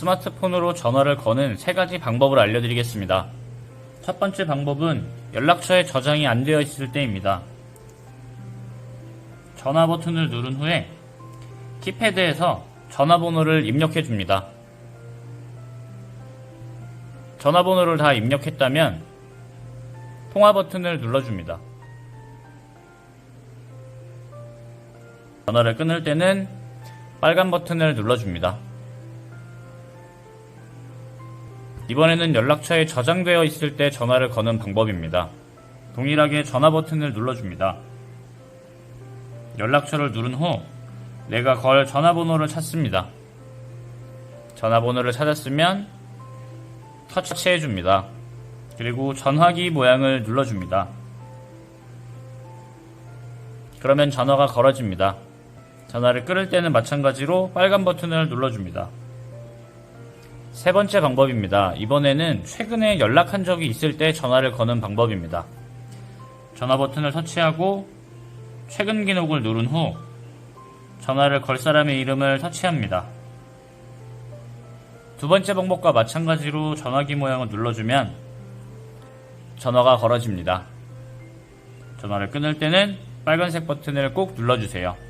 스마트폰으로 전화를 거는 세 가지 방법을 알려드리겠습니다. 첫 번째 방법은 연락처에 저장이 안 되어 있을 때입니다. 전화 버튼을 누른 후에 키패드에서 전화번호를 입력해 줍니다. 전화번호를 다 입력했다면 통화 버튼을 눌러줍니다. 전화를 끊을 때는 빨간 버튼을 눌러줍니다. 이번에는 연락처에 저장되어 있을 때 전화를 거는 방법입니다. 동일하게 전화 버튼을 눌러줍니다. 연락처를 누른 후 내가 걸 전화번호를 찾습니다. 전화번호를 찾았으면 터치해줍니다. 그리고 전화기 모양을 눌러줍니다. 그러면 전화가 걸어집니다. 전화를 끊을 때는 마찬가지로 빨간 버튼을 눌러줍니다. 세 번째 방법입니다. 이번에는 최근에 연락한 적이 있을 때 전화를 거는 방법입니다. 전화 버튼을 터치하고 최근 기록을 누른 후 전화를 걸 사람의 이름을 터치합니다. 두 번째 방법과 마찬가지로 전화기 모양을 눌러주면 전화가 걸어집니다. 전화를 끊을 때는 빨간색 버튼을 꼭 눌러주세요.